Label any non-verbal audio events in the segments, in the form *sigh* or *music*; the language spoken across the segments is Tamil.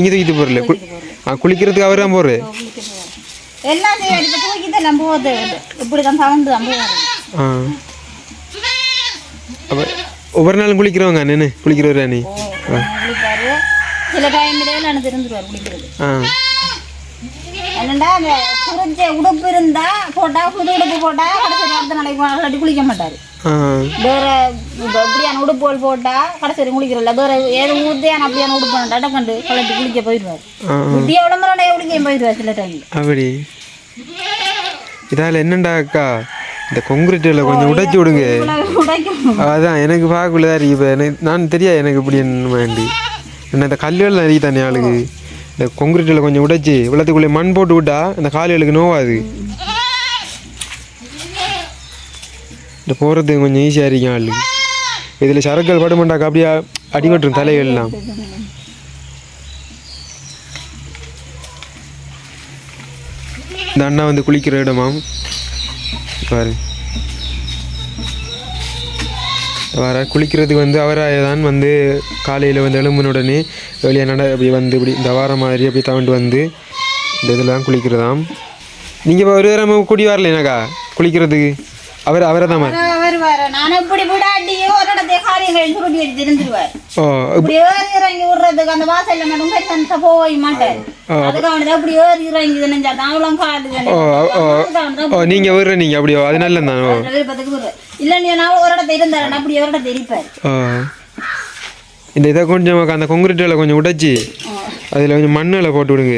நீங்கள் தூக்கிட்டு போகிறல ஆ குளிக்கிறதுக்கு அவர் தான் போகிறாரு எல்லாம் இப்போ நம்ம போகுது இப்படி தான் சவுண்டு தான் போகுது ஆ. அப்போ ஒவ்வொரு நாளும் குளிக்கிறவங்க நின்று குளிக்கிறவரா நீ? சில டைம்ல நான் திருந்துருவார் குளிக்கிறது. ஆ. என்னண்டா அந்த குறிஞ்ச உடுப்பு இருந்தா போட்டா புது உடுப்பு போட்டா கடைசி அடுத்த நாளைக்கு இல்லாட்டி குளிக்க மாட்டாரு. வேற எப்படியான உடுப்புகள் போட்டா கடைசி வரைக்கும் குளிக்கிறல்ல. வேற ஏதோ ஊத்தியான அப்படியான உடுப்பு டடக்கண்டு கலட்டி குளிக்க போயிடுவார். விட்டிய உடம்புறோட குளிக்க போயிடுவார் சில டைம்ல அப்படி. இதால் என்னண்டா அக்கா? இந்த கொங்குரிட்டில் கொஞ்சம் உடைச்சி விடுங்க. அதான் எனக்கு பார்க்கல தான் இப்போ எனக்கு நான் தெரியாது எனக்கு இப்படி என்ன வேண்டி. என்ன இந்த கல்லுகள் நிறைய தானே ஆளுக்கு? இந்த கொங்கிரீட்டில் கொஞ்சம் உடைச்சி இவ்வளோத்துக்குள்ளே மண் போட்டு விட்டா இந்த காலிகளுக்கு நோவாது. இந்த போகிறதுக்கு கொஞ்சம் ஈஸியாக இருக்கும் ஆள். இதில் சரக்குகள் படுமாட்டாக்கா அப்படியே அடிபட்டுரும் தலைகள்லாம். இந்த அண்ணா வந்து குளிக்கிற இடமாம். பாரு. வர குளிக்கிறதுக்கு வந்து அவராக தான் வந்து காலையில் வந்து எழும்பின உடனே வெளியே நட இப்படி வந்து இப்படி இந்த வார மாதிரி அப்படி தவண்டு வந்து இந்த இதில் தான் குளிக்கிறதாம். நீங்கள் இப்போ ஒரு நேரம் கூடி வரலைனாக்கா குளிக்கிறதுக்கு? அவர் அவரை தான் ஓ இறங்கி விடுறதுக்கு அந்த வாசல்ல மட்டும் போய் மாட்டேன் நீங்க விடுற நீங்க அப்படியோ? அது நல்ல விருப்பத்துக்கு நீ ஒரு இடத்த அப்படி இந்த இதை கொஞ்சம் அந்த கொங்குரிட்டில் கொஞ்சம் உடைச்சி அதில் கொஞ்சம் மண்ணில் போட்டு விடுங்க.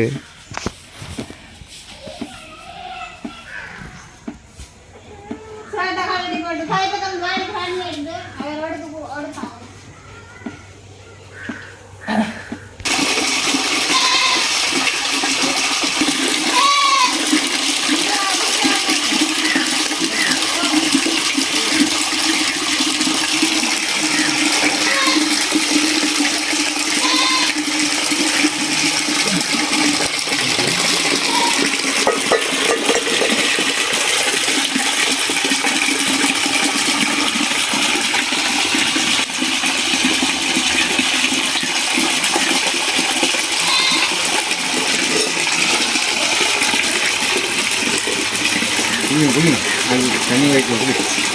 不用不用，还有还有另外一个。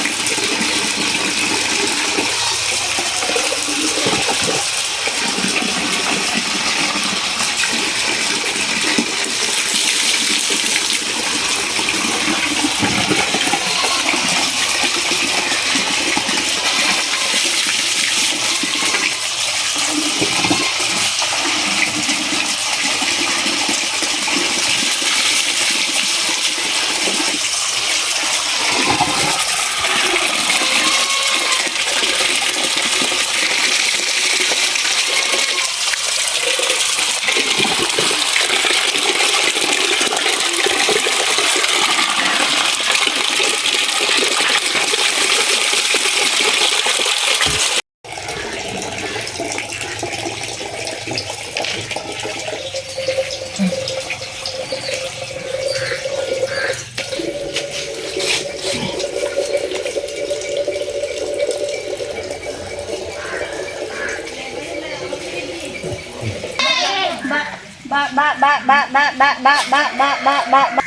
ba ba ba ba ba ba ba ba ba ba ba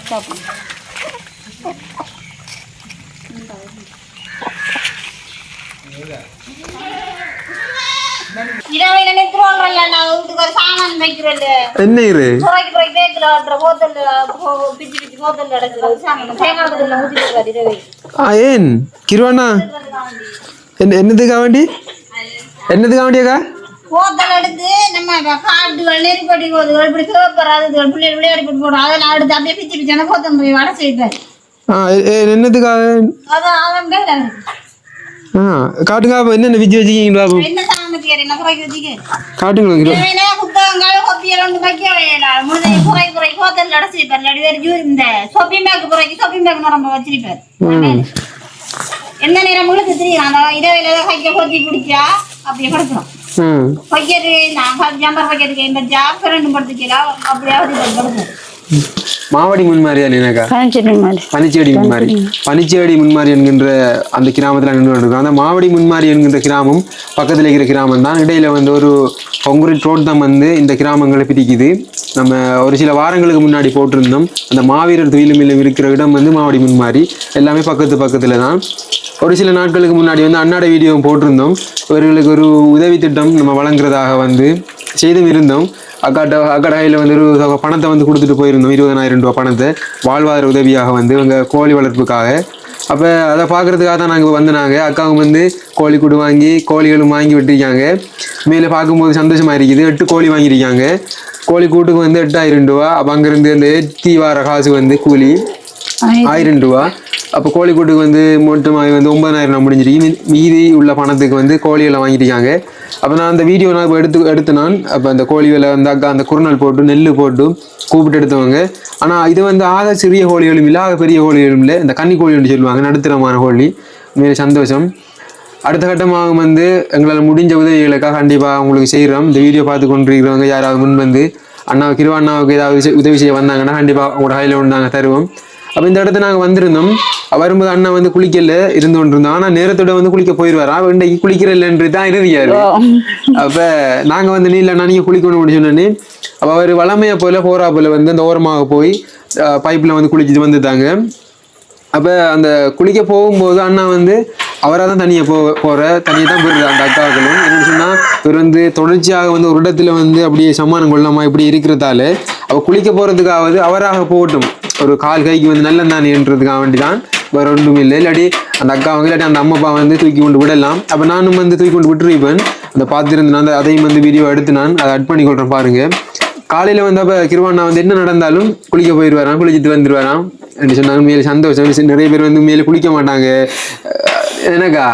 Stop. இரவையில நிறுத்துவாங்கல்ல நான் வீட்டுக்கு ஒரு சாமான் வைக்கிறல்ல என்ன இரு சுரைக்கு போய் பேக்கில் ஆட்டுற போத்தல் பிச்சு பிச்சு போத்தல் அடைக்கிற சாமான் தேங்காய் ஊற்றி ஊற்றிட்டு இரவை ஆ ஏன் கிருவாண்ணா என்ன என்னதுக்காக வேண்டி என்னதுக்காக வேண்டியக்கா போத்தல் எடுத்து நம்ம காட்டுகள் நெருப்படி கோதுகள் இப்படி சிவப்பராதுகள் பிள்ளைகள் விளையாடி போட்டு போடுறோம் அதெல்லாம் எடுத்து அப்படியே பிச்சு பிச்சு போத்தல் போய் வடை செய்வார் என்னதுக்காக? அதான் அவன் பேர் அது. ஆ காட்டுங்க அப்போ என்னென்ன விஜி வச்சுக்கிங்களா என்ன சாமத்தியார் என்ன குறைக்கு வச்சுக்க இவனே புத்தகங்கள் கொப்பியல் ஒன்று வைக்க வேண்டாம் முழுதை குறை குறை. போத்தல் அடைச்சிருப்பார் இல்லாட்டி வேறு ஜூ இந்த சொப்பி பேக் குறைக்கு சொப்பி பேக் நிரம்ப வச்சிருப்பார் எந்த நேரம் முழுக்க தெரியும் அந்த இரவில் கைக்க கொத்தி பிடிச்சா? அப்படியே படுக்கணும் ம். பக்கெட்டு நான் ஜம்பர் பக்கெட்டு கை பச்சா ரெண்டு படுத்துக்கலாம் அப்படியே படுக்கணும் மாவடி பனிச்சட்டி மாதிரி பனிச்சேடி முன்மாரி. பனிச்சேடி முன்மாரி என்கின்ற அந்த கிராமத்தில் நின்று கொண்டிருக்கோம். அந்த மாவடி முன்மாரி என்கின்ற கிராமம் பக்கத்தில் இருக்கிற கிராமம் தான். இடையில வந்து ஒரு கொங்குரிட் ரோட் தான் வந்து இந்த கிராமங்களை பிரிக்குது. நம்ம ஒரு சில வாரங்களுக்கு முன்னாடி போட்டிருந்தோம். அந்த மாவீரர் துயிலும் இல்லம் இருக்கிற இடம் வந்து மாவடி முன்மாரி. எல்லாமே பக்கத்து பக்கத்தில் தான். ஒரு சில நாட்களுக்கு முன்னாடி வந்து அன்னாட வீடியோ போட்டிருந்தோம். இவர்களுக்கு ஒரு உதவி திட்டம் நம்ம வழங்குறதாக வந்து செய்தும் இருந்தோம். அக்காட்ட அக்காட்ட கையில் வந்து இருபது பணத்தை வந்து கொடுத்துட்டு போயிருந்தோம். இருபதனாயிரம் ரூபா பணத்தை. வாழ்வாதார உதவியாக வந்து இவங்க கோழி வளர்ப்புக்காக. அப்போ அதை பார்க்குறதுக்காக தான் நாங்கள் வந்து நாங்கள் அக்காவும் வந்து கோழி கூடு வாங்கி கோழிகளும் வாங்கி விட்டுருக்காங்க. மேலே பார்க்கும்போது சந்தோஷமாக இருக்குது. எட்டு கோழி வாங்கியிருக்காங்க. கோழி கூட்டுக்கு வந்து எட்டாயிரம் ரூபா அப்போ அங்கேருந்து அந்த ஏற்றி வார காசு வந்து கூலி. ஆயிரம். ரூபா. அப்போ கோழிக்கூட்டுக்கு வந்து மொத்தமாக வந்து ஒன்பதாயிரம் ரூபா முடிஞ்சிருக்கு மீதி உள்ள பணத்துக்கு வந்து கோழிகளை வாங்கியிருக்காங்க. அப்போ நான் அந்த வீடியோ நான் இப்போ எடுத்து எடுத்து நான் அப்போ அந்த கோழிகளை வந்து அக்கா அந்த குறுநல் போட்டு நெல் போட்டு கூப்பிட்டு எடுத்தவங்க. ஆனால் இது வந்து ஆக சிறிய கோழிகளும் இல்லை ஆக பெரிய கோழிகளும் இல்லை. இந்த கன்னி கோழின்னு சொல்லுவாங்க நடுத்தரமான கோழி. மிக சந்தோஷம். அடுத்த கட்டமாக வந்து எங்களால் முடிஞ்ச உதவிகளுக்காக கண்டிப்பாக உங்களுக்கு செய்கிறோம் இந்த வீடியோ பார்த்து கொண்டிருக்கிறவங்க யாராவது முன் வந்து அண்ணா கிருவா அண்ணாவுக்கு ஏதாவது உதவி செய்ய வந்தாங்கன்னா கண்டிப்பாக உங்களோட கையில் ஒன்று நாங்கள் தருவோம். அப்போ இந்த இடத்த நாங்கள் வந்திருந்தோம். வரும்போது அண்ணா வந்து குளிக்கல இருந்து கொண்டிருந்தோம். ஆனால் நேரத்தோட வந்து குளிக்க போயிடுவாரா இன்றைக்கு குளிக்கிறல்லன்று தான் இறுதியாரு அப்போ நாங்கள் வந்து நீ இல்லைண்ணா நீங்கள் குளிக்கணும் அப்படின்னு சொன்னோன்னே அப்போ அவர் வளமையை போல போறா போல வந்து அந்த ஓரமாக போய் பைப்பில் வந்து குளிச்சுட்டு வந்துட்டாங்க. அப்போ அந்த குளிக்க போகும்போது அண்ணா வந்து அவராக தான் தனியாக போ போகிற தனியாக தான் போயிருது அந்த அக்காக்களும். என்னன்னு சொன்னால் இவர் வந்து தொடர்ச்சியாக வந்து ஒரு இடத்துல வந்து அப்படியே சம்மானம் கொள்ளாமல் இப்படி இருக்கிறதால அவள் குளிக்க போகிறதுக்காவது அவராக போகட்டும். ஒரு கால் கைக்கு வந்து நல்ல தானேன்றதுக்காக வேண்டி தான் வேற ஒன்றும் இல்லை. இல்லாட்டி அந்த அக்கா வந்து இல்லாட்டி அந்த அம்மா அப்பா வந்து தூக்கி கொண்டு விடலாம். அப்போ நானும் வந்து தூக்கி கொண்டு விட்டுருப்பேன் அந்த பார்த்துருந்து நான் அந்த- அதையும் வந்து வீடியோ எடுத்து நான் அதை அட் பண்ணி கொள்கிறேன் பாருங்கள் காலையில் வந்து அப்போ கிருவாண்ணா வந்து என்ன நடந்தாலும் குளிக்க போயிடுவாராம் குளிச்சுட்டு வந்துடுவாராம் என்று சொன்னாங்க மேலே சந்தோஷம். நிறைய பேர் வந்து மேலே குளிக்க மாட்டாங்க. அஹ் எனக்கா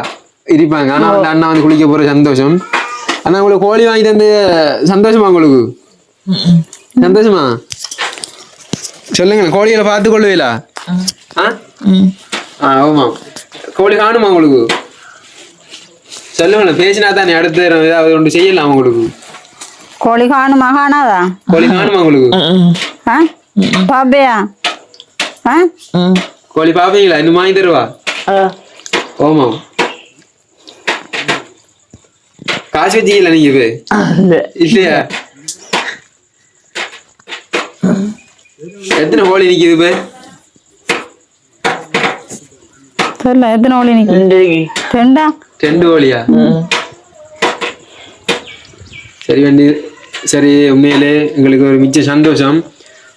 இருப்பாங்க. ஆனால் வந்து அண்ணா வந்து குளிக்க போகிற சந்தோஷம். அண்ணா உங்களுக்கு கோழி வாங்கி தந்து சந்தோஷமா உங்களுக்கு? சந்தோஷமா? சொல்லுங்க கோழிகளை பார்த்து கொள்ளுவீங்களா ஆ? ஆ ஆமாம் கோழி காணுமா உங்களுக்கு? சொல்லுங்களேன் பேசினா தானே அடுத்த ஏதாவது ஒன்று செய்யலாம் உங்களுக்கு? கோழி காணுமா காணாதா? கோழி காணுமா உங்களுக்கு? ஆ? பாப்பையா? ஆ? கோழி பாப்பீங்களா? இன்னும் வாங்கி தருவா? ஓமா காசு வச்சிக்கல நீங்க இப்ப? இல்லையா? எத்தனை கோழி நிக்குது இப்ப? தெரியல எத்தனை கோழி நிற்கும் ரெண்டா ரெண்டு? கோழியா? சரி வண்டி சரி உண்மையிலே எங்களுக்கு ஒரு மிச்ச சந்தோஷம்.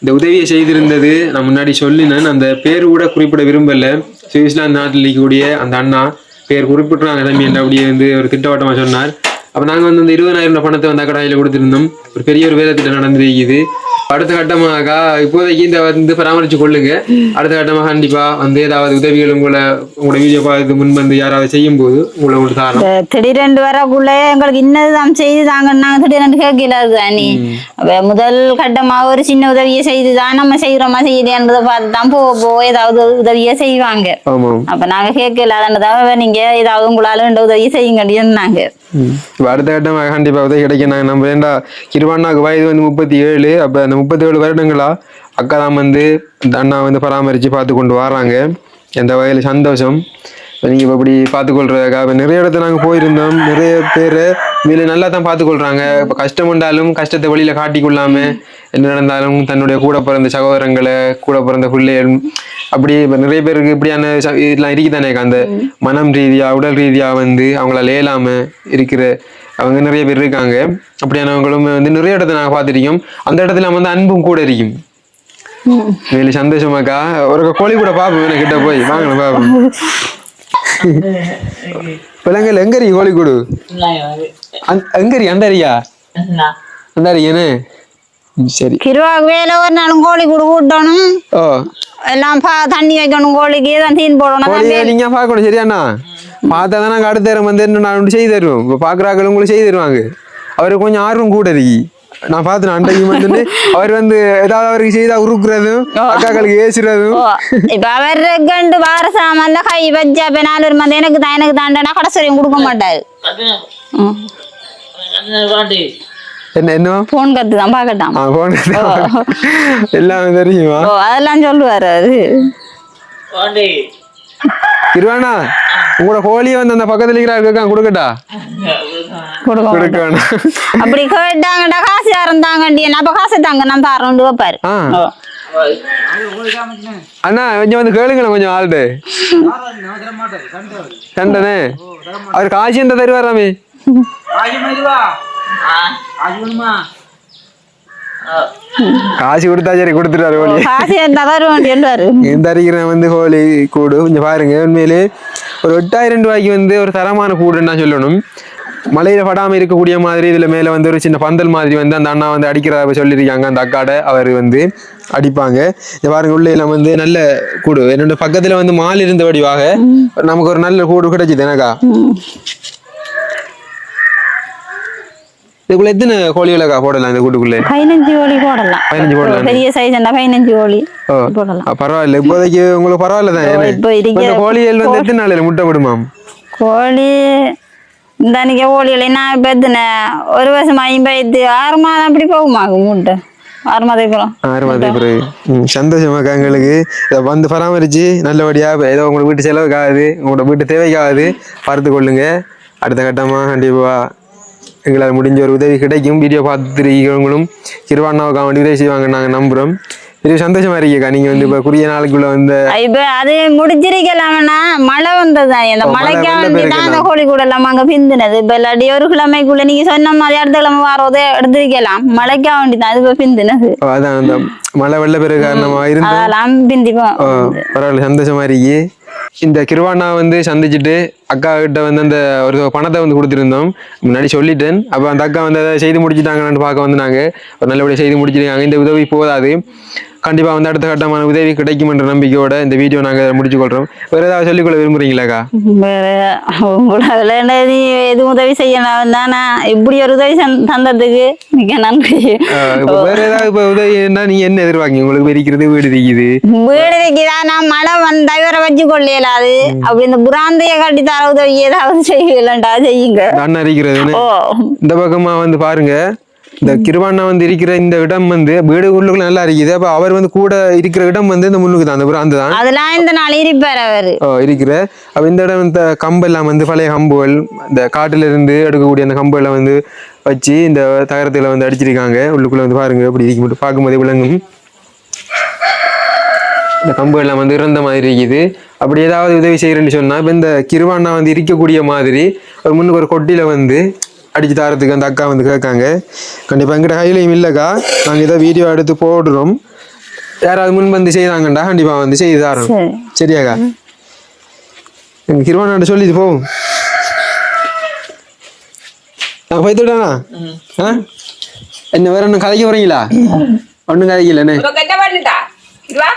இந்த உதவியை செய்திருந்தது நான் முன்னாடி சொல்லினேன். அந்த பேர் கூட குறிப்பிட விரும்பல. சுவிட்சர்லாந்து நாட்டில் இருக்கக்கூடிய அந்த அண்ணா பேர் குறிப்பிட்றாங்க தம்பி என்று அப்படியே வந்து ஒரு திட்டவட்டமாக சொன்னார். அப்போ நாங்கள் வந்து இந்த இருபதாயிரம் ரூபாய் பணத்தை வந்து கடையில் கொடுத்துருந்தோம். ஒரு பெரிய ஒரு வேலை திட்டம் நடந்திருக்குது அடுத்த கட்டமாக இப்போதைக்கு இந்த வந்து பராமரித்து கொள்ளுங்க. அடுத்த கட்டமாக கண்டிப்பா வந்து ஏதாவது உதவிகள் உங்களை உங்களோட வீடியோ பார்த்து முன் வந்து யாராவது செய்யும் போது உங்களை உங்களுக்கு தாரம் திடீரெண்டு வரக்குள்ள எங்களுக்கு இன்னதுதான் செய்து தாங்க நாங்க திடீரெண்டு கேட்கல தானே முதல் கட்டமா ஒரு சின்ன உதவியை செய்து தான் நம்ம செய்யறோமா செய்யலையான்றதை பார்த்து தான் போக போக ஏதாவது உதவியை செய்வாங்க. அப்ப நாங்க கேட்கல அதனால நீங்க ஏதாவது உங்களால ரெண்டு உதவி செய்யுங்கன்னு சொன்னாங்க. இப்போ அடுத்த கட்டமாக கண்டிப்பாக உதவி கிடைக்கும் நாங்கள் நம்ம ஏண்டா கிருவாண்ணாக்கு வயது வந்து முப்பத்தி ஏழு அப்போ அந்த முப்பத்தி ஏழு வருடங்களா? அக்கா தான் வந்து அண்ணா வந்து பராமரித்து பார்த்து கொண்டு வராங்க எந்த வகையில் சந்தோஷம்? நீங்கள் இப்போ இப்படி பார்த்துக்கொள்றதுக்காக இப்போ நிறைய இடத்துல நாங்கள் போயிருந்தோம். நிறைய பேர் இதில் நல்லா தான் பார்த்துக்கொள்றாங்க. இப்போ கஷ்டம் உண்டாலும் கஷ்டத்தை வெளியில் காட்டிக்கொள்ளாமல் என்ன நடந்தாலும் தன்னுடைய கூட பிறந்த சகோதரங்களை கூட பிறந்த பிள்ளைகள் அப்படி இப்போ நிறைய பேருக்கு இப்படியான ச- இதெல்லாம் இருக்குதானே அந்த மனம் ரீதியாக உடல் ரீதியாக வந்து அவங்களால இயலாம இருக்கிற அவங்க நிறைய பேர் இருக்காங்க. அப்படியானவங்களும் வந்து நிறைய இடத்துல நாங்கள் பார்த்துருக்கோம். அந்த இடத்துல வந்து அன்பும் கூட இருக்கும். வெளி சந்தோஷமாக்கா ஒரு கோழி கூட பார்ப்போம் கிட்ட போய். வாங்கணும் பார்ப்போம். பிள்ளைங்கள் எங்கரி கோழி கூடு? அங்- எங்கரி அண்டரியா அண்டரியனே சரி கிருவாக்கு வேலை ஒரு நாளும் கோழி கூடு கூட்டணும் எல்லாம் பா தண்ணி வைக்கணும் கோழிக்கு தான் தீன் போடணும் கோழியை நீங்க பார்க்கணும் சரியாண்ணா பார்த்தா தான் நாங்கள் அடுத்த தரம் வந்து என்ன நான் செய்து தருவோம் இப்போ பார்க்குறாக்கள் உங்களுக்கு செய்து தருவாங்க அவருக்கு கொஞ்சம் ஆர்வம் கூட இருக்கு நான் பார்த்தேன் அண்டைக்கு வந்துட்டு அவர் வந்து ஏதாவது அவருக்கு செய்தா உருக்குறதும் அக்காக்களுக்கு ஏசுறதும் ஓ, இப்ப அவர் கண்டு வார சாமான்ல கை வச்சா இப்ப நாலு ஒரு மந்தை எனக்கு தான் எனக்கு தாண்டனா கடைசி கொடுக்க மாட்டாரு. என்ன என்ன போன் கத்து தான் பாக்கட்டாம் ஆ போன் எல்லாம் தெரியுமா? அதெல்லாம் சொல்லுவாரு அது இருவானா உங்களோட வந்து அந்த பக்கத்துல இருக்கிற கொடுக்கட்டா? கொடுக்க கொடுக்க வேணாம். அப்படி கேட்டாங்கடா காசு யாரும் தாங்கண்டி அப்ப காசு தாங்க நான் தரேன் வைப்பாரு. அண்ணா கொஞ்சம் வந்து கேளுங்களேன் கொஞ்சம் ஆள்கிட்ட சண்டனே அவர் காசு எந்த தருவாராமே காசு கொடுத்தா சரி கொடுத்துட்டாரு கோழி காசு இருந்தா தருவேன்டின்றாரு இந்த அறிக்கிறேன் வந்து கோழி கூடு. கொஞ்சம் பாருங்க உண்மையிலே ஒரு எட்டாயிரம் ரூபாய்க்கு வந்து ஒரு தரமான கூடுன்னு தான் சொல்லணும். மலையில படாம இருக்கக்கூடிய மாதிரி இதுல மேல வந்து ஒரு சின்ன பந்தல் மாதிரி வந்து அந்த அண்ணா வந்து அடிக்கிறத சொல்லியிருக்காங்க. அந்த அக்காட அவர் வந்து அடிப்பாங்க. இந்த பாருங்க உள்ள எல்லாம் வந்து நல்ல கூடு. என்னோட பக்கத்துல வந்து மால் இருந்த வடிவாக நமக்கு ஒரு நல்ல கூடு கிடைச்சிது எனக்கா. இதுக்குள்ள எத்தனை கோழிகளக்கா போடலாம் இந்த கூட்டுக்குள்ளே? பதினஞ்சு கோழி போடலாம். பதினஞ்சு போடலாம். பெரிய சைஸ் பதினஞ்சு கோழி போடலாம். பரவாயில்ல. இப்போதைக்கு உங்களுக்கு பரவாயில்ல தான் இப்போ இருக்கிற கோழிகள் வந்து எத்தனை நாளையில முட்டை விடுமாம் கோழி இந்த அன்னைக்கு கோழிகளை நான் எத்தனை? ஒரு வருஷம் ஐம்பது ஆறு மாதம் அப்படி போகுமா மூட்டை? சந்தோஷமாக்கா எங்களுக்கு? இதை வந்து பராமரிச்சு நல்லபடியா ஏதோ உங்களுக்கு வீட்டு செலவுக்காகுது உங்களோட வீட்டு தேவைக்காகுது பார்த்து கொள்ளுங்க அடுத்த கட்டமா கண்டிப்பா எங்களால் முடிஞ்ச ஒரு உதவி கிடைக்கும். வீடியோ பார்த்துருக்கவங்களும் கிருவாண்ணாவுக்கு வேண்டி உதவி செய்வாங்க நாங்கள் நம்புகிறோம் இது சந்தோஷமா இருக்கீக்கா நீங்க வந்து இப்போ குறுகிய நாளுக்குள்ள வந்து இப்ப அது முடிச்சிருக்கலாம்னா மழை வந்தது. அந்த ஓ, மழை மழைக்கா தான் அந்த கோழி கூட எல்லாம் அங்க பிந்தினது. இப்ப இல்லாட்டி ஒரு கிழமைக்குள்ள நீங்க சொன்ன மாதிரி அடுத்த கிழமை வாரதே எடுத்திருக்கலாம். மழைக்கா வேண்டி தான் அது இப்ப பிந்தினது. அதான் அந்த மழை வெள்ள பெரு காரணமா இருந்து அதெல்லாம் பிந்திப்போம். பரவாயில்ல சந்தோஷமா இருக்கு. இந்த கிருவாண்ணா வந்து சந்திச்சுட்டு அக்கா கிட்ட வந்து அந்த ஒரு பணத்தை வந்து கொடுத்துருந்தோம். முன்னாடி சொல்லிட்டேன். அப்போ அந்த அக்கா வந்து அதை செய்து முடிச்சிட்டாங்கன்னு பார்க்க வந்து நாங்கள் ஒரு நல்லபடியாக செய்து முடிச்சிருக்காங்க. இந்த உதவி போதாது. கண்டிப்பாக வந்து அடுத்த கட்டமான உதவி கிடைக்கும் என்ற நம்பிக்கையோட இந்த வீடியோ நாங்கள் முடிச்சு கொள்றோம் வேறு ஏதாவது சொல்லிக்கொள்ள விரும்புறீங்களாக்கா? வேற என்ன நீ எது உதவி செய்யணும் தானா? இப்படி ஒரு உதவி தந்ததுக்கு மிக நன்றி. வேறு ஏதாவது இப்போ உதவின்னா நீங்கள் என்ன எதிர்பார்க்கீங்க? உங்களுக்கு இருக்கிறது வீடு இருக்குது வீடு வைக்கிறதா மழை வந்தா இவரை வச்சு கொள்ளையலாது. அப்படி இந்த புராந்தைய கட்டி தர உதவி ஏதாவது செய்யலண்டா செய்யுங்க. இருக்கிறதுன்னு ஓ. இந்த பக்கமா வந்து பாருங்க. இந்த கிருவாண்ணா வந்து இருக்கிற இந்த இடம் வந்து வீடு உள்ளுக்குள்ள நல்லா இருக்குது. அப்ப அவர் வந்து கூட இருக்கிற இடம் வந்து இந்த முன்னுக்கு தான் அந்த புறம் தான். அதெல்லாம் இந்த நாள் இருப்பார் அவரு. ஓ, இருக்கிற. அப்ப இந்த இடம் இந்த கம்பெல்லாம் வந்து பழைய கம்புகள் இந்த காட்டுல இருந்து எடுக்கக்கூடிய அந்த கம்புகளை வந்து வச்சு இந்த தகரத்துல வந்து அடிச்சிருக்காங்க. உள்ளுக்குள்ள வந்து பாருங்க அப்படி இருக்கு மட்டும் பார்க்கும்போதே விளங்கும். இந்த கம்புகள்லாம் வந்து இறந்த மாதிரி இருக்குது. அப்படி ஏதாவது உதவி செய்யறேன்னு சொன்னா இப்போ இந்த கிருவாண்ணா வந்து இருக்கக்கூடிய மாதிரி ஒரு முன்னுக்கு ஒரு கொட்டியில வந்து அடிச்சு தாரத்துக்கு அந்த அக்கா வந்து கேட்காங்க. கண்டிப்பா எங்கிட்ட கையிலையும் இல்லைக்கா. நாங்கள் இதை வீடியோ எடுத்து போடுறோம். யாராவது முன் வந்து செய்தாங்கண்டா கண்டிப்பா வந்து செய்து தரோம் சரி. சரியாக்கா? எங்க கிருவாண்ணாட்ட சொல்லிட்டு போவோம் நான் போய்த்துட்டானா ஆ? என்ன வேற ஒன்றும் கதைக்க போறீங்களா? ஒன்றும் கதைக்கல என்ன? உனக்கு என்ன பண்ணிட்டா இதுவா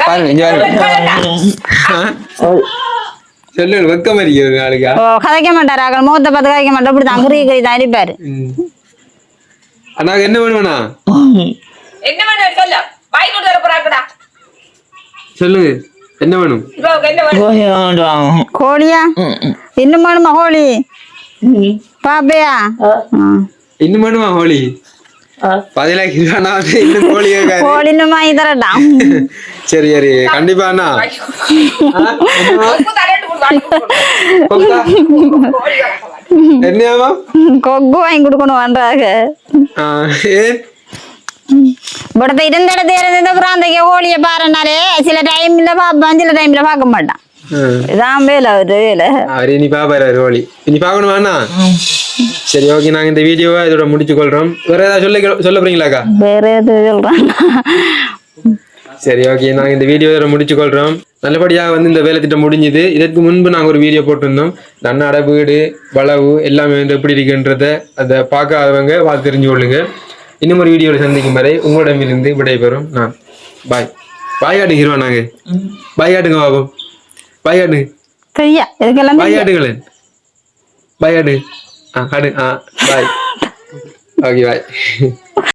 பாருங்க இங்க பாருங்க. ஆ? சொல்லுங்க வெக்கம் ஒரு நாளுக்கா ஓ கதைக்க மாட்டார்? அகல் முகத்தை பார்த்து கதைக்க மாட்டார்? இப்படி தான் கறி தான் இருப்பாரு அண்ணாக்கு என்ன வேணுமாண்ணா? என்ன பண்ண சொல்ல. வாய் கொண்டு வர போறாங்கடா சொல்லுங்க என்ன வேணும்? கோழியா? இன்னும் வேணுமா கோழி? பாப்பையா? இன்னும் வேணுமா ஹோலி கோழி? *laughs* *laughs* சரி சரி. கண்டிப்பா என்னையாமா கொக்கு. வாங்கி கொடுக்கணும் வாண்டாக இவ்வளவு இருந்த இடத்துல இருந்த அப்புறம் அந்த கோழியை பாருனாலே சில டைம்ல பார்ப்பான் சில டைம்ல பார்க்க மாட்டான். இதான் வேலை அவரு வேலை அவரு இனி பாப்பாரு ஹோலி இனி பார்க்கணுமா அண்ணா சரி ஓகே நாங்க இந்த வீடியோவை இதோட முடிச்சு கொள்றோம் வேற ஏதாவது சொல்ல சொல்ல போறீங்களாக்கா வேற சொல்றான் சரி ஓகே நாங்க இந்த வீடியோ இதோட முடிச்சு கொள்றோம் நல்லபடியாக வந்து இந்த வேலை திட்டம் முடிஞ்சுது இதற்கு முன்பு நாங்கள் ஒரு வீடியோ போட்டிருந்தோம் அண்ணாட வீடு வளவு எல்லாமே வந்து எப்படி இருக்குன்றத அதை பார்க்காதவங்க பார்த்து தெரிஞ்சு கொள்ளுங்க இன்னும் ஒரு வீடியோவில் சந்திக்கும் வரை உங்களிடமிருந்து விடைபெறும் நான் பாய் பாய் ஹீரோ நாங்கள் பாய் ஆட்டுங்க பாபு பாய் ஆட்டுங்க சரியா இதுக்கெல்லாம் பாய் ஆட்டுங்களேன் பாய் ஆட்டு ஆ ஆடு ஆ பாய் ஓகே பாய்